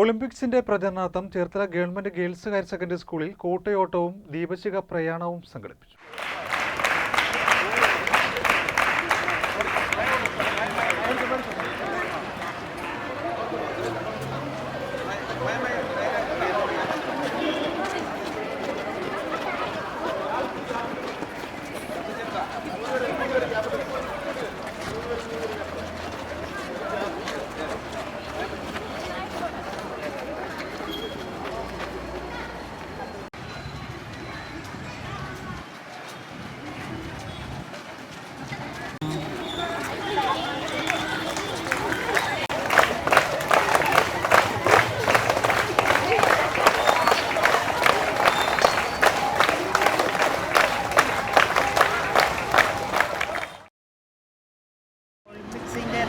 ഒളിമ്പിക്സിന്റെ പ്രചരണാർത്ഥം Cherthala government girls higher secondary സ്കൂളിൽ കൂട്ടയോട്ടവും ദീപശിഖ പ്രയാണവും സംഘടിപ്പിച്ചു.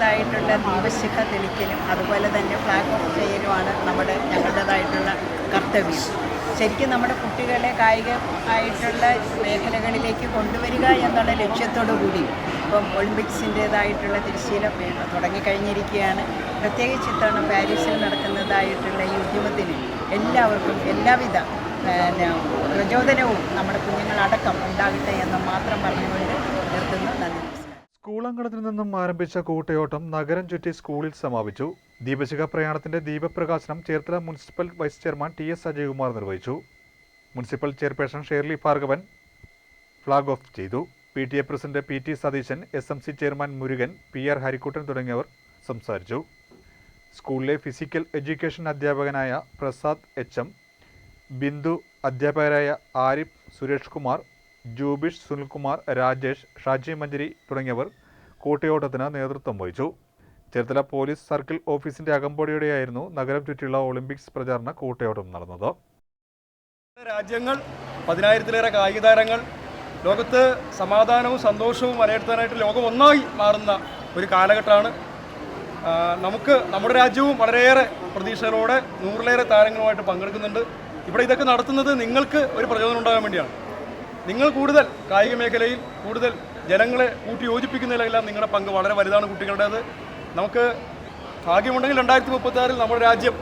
ഒളിമ്പിക്സിന്റേതായിട്ടുള്ള ദീപശിഖ തെളിക്കലും അതുപോലെ തന്നെ ഫ്ലാഗ് ഓഫ് ചെയ്യലുമാണ് നമ്മുടെ ഞങ്ങളുടേതായിട്ടുള്ള കർത്തവ്യം. ശരിക്കും നമ്മുടെ കുട്ടികളെ കായിക ആയിട്ടുള്ള മേഖലകളിലേക്ക് കൊണ്ടുവരിക എന്നുള്ള ലക്ഷ്യത്തോടു കൂടി ഇപ്പം ഒളിമ്പിക്സിന്റേതായിട്ടുള്ള തിരശ്ശീലം വേണം തുടങ്ങിക്കഴിഞ്ഞിരിക്കുകയാണ്. പ്രത്യേകിച്ച് ഇത്തവണ പാരീസിൽ നടക്കുന്നതായിട്ടുള്ള ഈ ഉദ്യമത്തിന് എല്ലാവർക്കും എല്ലാവിധ പ്രചോദനവും നമ്മുടെ കുഞ്ഞുങ്ങളടക്കം ഉണ്ടാകട്ടെ എന്ന് മാത്രം പറഞ്ഞുകൊണ്ട് നിർത്തുന്നു. അങ്കണത്തിൽ നിന്നും ആരംഭിച്ച കൂട്ടയോട്ടം നഗരം ചുറ്റി സ്കൂളിൽ സമാപിച്ചു. ദീപശിഖ പ്രയാണത്തിന്റെ ദീപപ്രകാശനം Cherthala municipal vice chairman T S Ajayakumar നിർവഹിച്ചു. Municipal chairperson Shirley Bhargavan flag off ചെയ്തു. P T A president P T Satheesan S M C chairman Murugan P R Harikuttan തുടങ്ങിയവർ സംസാരിച്ചു. സ്കൂളിലെ ഫിസിക്കൽ എഡ്യൂക്കേഷൻ അധ്യാപകനായ പ്രസാദ് എച്ച് എം ബിന്ദു അധ്യാപകരായ ആരിഫ് സുരേഷ് കുമാർ ജൂബിഷ് സുനിൽകുമാർ രാജേഷ് ഷാജി മഞ്ചരി തുടങ്ങിയവർ കൂട്ടയോട്ടത്തിന് നേതൃത്വം വഹിച്ചു. ചേർത്തല പോലീസ് സർക്കിൾ ഓഫീസിന്റെ അകമ്പടിയോടെയായിരുന്നു നഗരം ചുറ്റിയുള്ള ഒളിമ്പിക്സ് പ്രചാരണ കൂട്ടയോട്ടം നടന്നത്. രാജ്യങ്ങൾ പതിനായിരത്തിലേറെ കായിക താരങ്ങൾ ലോകത്ത് സമാധാനവും സന്തോഷവും വലയിരുത്താനായിട്ട് ലോകം ഒന്നായി മാറുന്ന ഒരു കാലഘട്ടമാണ്. നമുക്ക് നമ്മുടെ രാജ്യവും വളരെയേറെ പ്രതീക്ഷകളോടെ നൂറിലേറെ താരങ്ങളുമായിട്ട് പങ്കെടുക്കുന്നുണ്ട്. ഇവിടെ ഇതൊക്കെ നടത്തുന്നത് നിങ്ങൾക്ക് ഒരു പ്രചോദനം ഉണ്ടാകാൻ വേണ്ടിയാണ്. നിങ്ങൾ കൂടുതൽ കായിക മേഖലയിൽ കൂടുതൽ ജനങ്ങളെ കൂട്ടി യോജിപ്പിക്കുന്നതിലെല്ലാം നിങ്ങളുടെ പങ്ക് വളരെ വലുതാണ് കുട്ടികളുടേത്. നമുക്ക് ഭാഗ്യമുണ്ടെങ്കിൽ രണ്ടായിരത്തി മുപ്പത്തി നമ്മുടെ രാജ്യം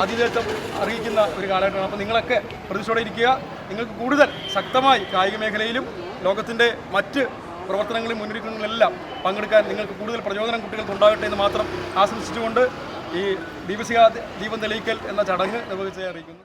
ആതിഥേയത്വം അറിയിക്കുന്ന ഒരു കാലഘട്ടമാണ്. അപ്പോൾ നിങ്ങളൊക്കെ പ്രതീക്ഷയോടെ ഇരിക്കുക. നിങ്ങൾക്ക് കൂടുതൽ ശക്തമായി കായിക മേഖലയിലും ലോകത്തിന്റെ മറ്റ് പ്രവർത്തനങ്ങളിൽ മുന്നൊരുക്കങ്ങളിലെല്ലാം പങ്കെടുക്കാൻ നിങ്ങൾക്ക് കൂടുതൽ പ്രചോദനം കുട്ടികൾക്ക് ഉണ്ടാകട്ടെ എന്ന് മാത്രം ആശംസിച്ചുകൊണ്ട് ഈ ദീപശിഖ ദീപം തെളിയിക്കൽ എന്ന ചടങ്ങ് നിർവഹിച്ചതായി അറിയിക്കുന്നു.